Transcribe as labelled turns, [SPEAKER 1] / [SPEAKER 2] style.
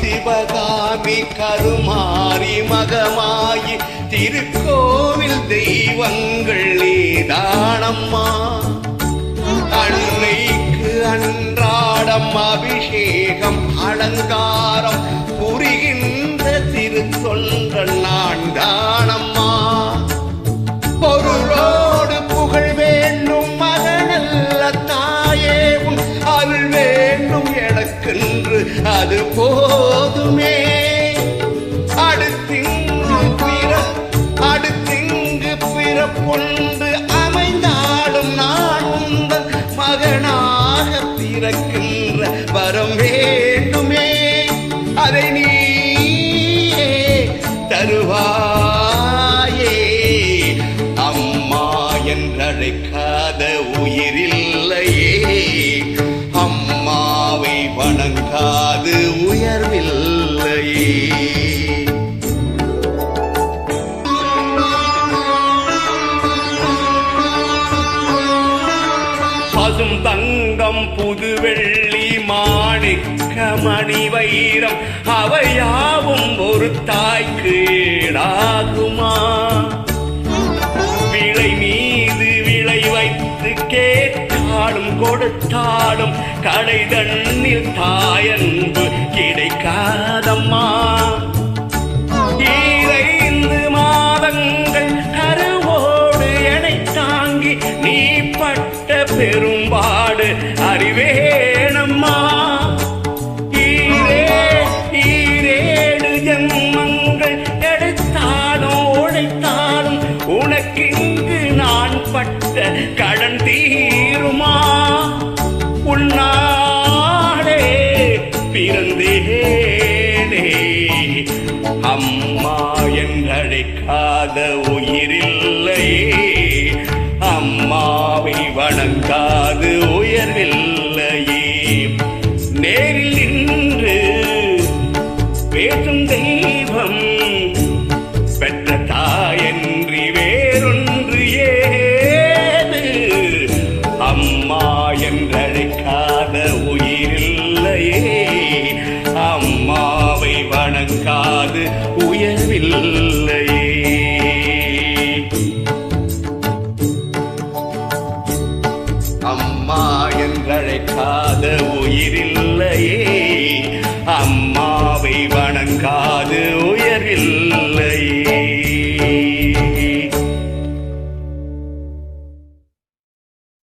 [SPEAKER 1] சிவகாமி கருமாரி மகமாயி திருக்கோவில் தெய்வங்கள் நீதானம்மா. அன்னைக்கு அன்றாடம் அபிஷேகம் அலங்காரம் அது போதுமே. அடுத்திங்கு பிற அடுத்திங்கு பிறப்புண்டு அமைந்தாலும் நான் உந்தன் மகனாக பிறக்கின்ற வரம் வேண்டுமே. அதை நீ தருவாயே. அம்மா என்றழைக்காத உயிரில்லையே. அம்மாவை வணங்காது உயர்வில்லையே பசும் தங்கம் புது வெள்ளி மாணிக்க மணி வைரம் அவையாவும் ஒரு தாய்க்கு ஈடாகுமா கேட்டாலும் கொடுத்தாலும் கடை தண்ணில் தாயன்பு கிடைக்காதம்மா. ஈரைந்து மாதங்கள் கருவோடு எனை தாங்கி நீ பட்ட பெரும்பாடு அறிவே அம்மா என்றழைக்காத உயிரில்லை. அம்மாவை வணங்காது உயர்வில்லையே. நேரில் நின்று பேசும் உயர்வில்லையே அம்மா என்றழைக்காத உயிரில்லையே. அம்மா